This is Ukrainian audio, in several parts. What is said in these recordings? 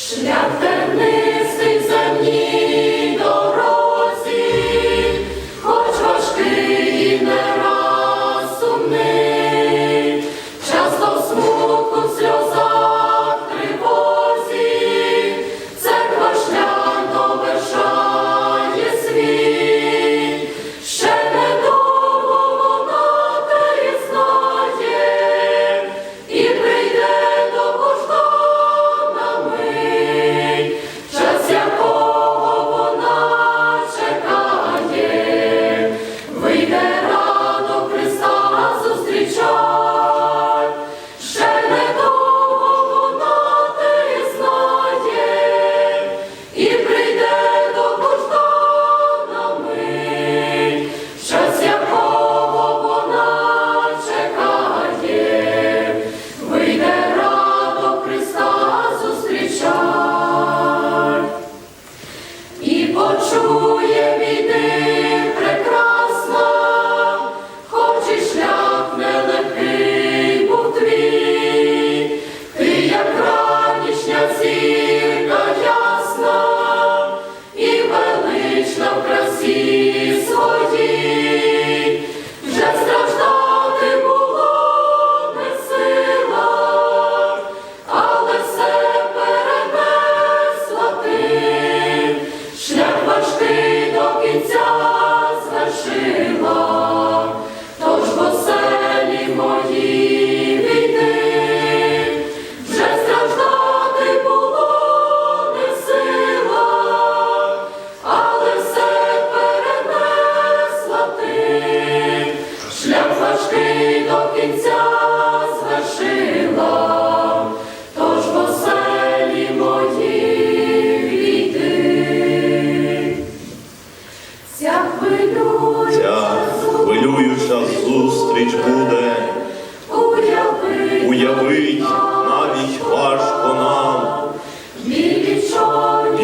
Шлях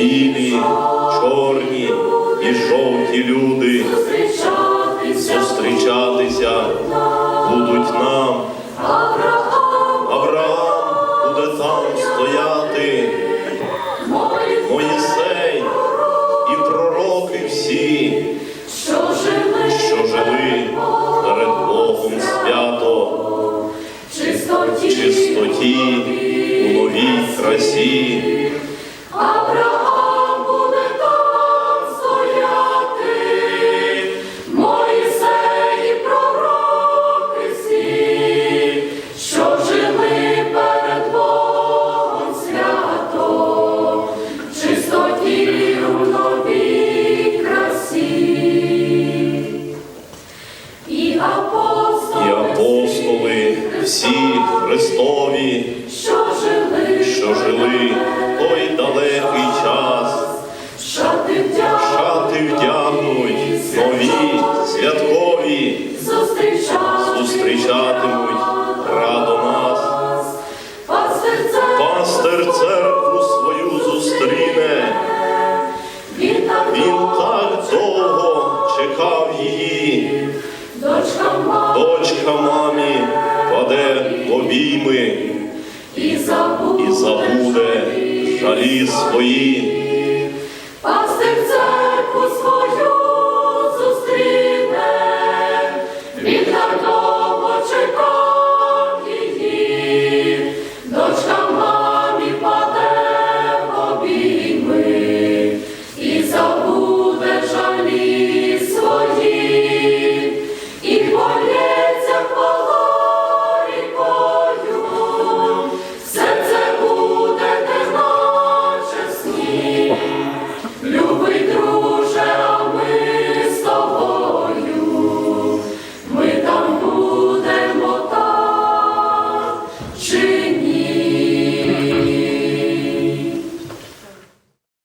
білі, чорні і жовті люди зустрічатися будуть нам. Авраам буде там стояти, Моїсей і пророки всі, що жили перед Богом свято, чистоті у новій красі. Авраам всі Христові. обійми і забуде, і забуде жалі свої, а серцерку свою.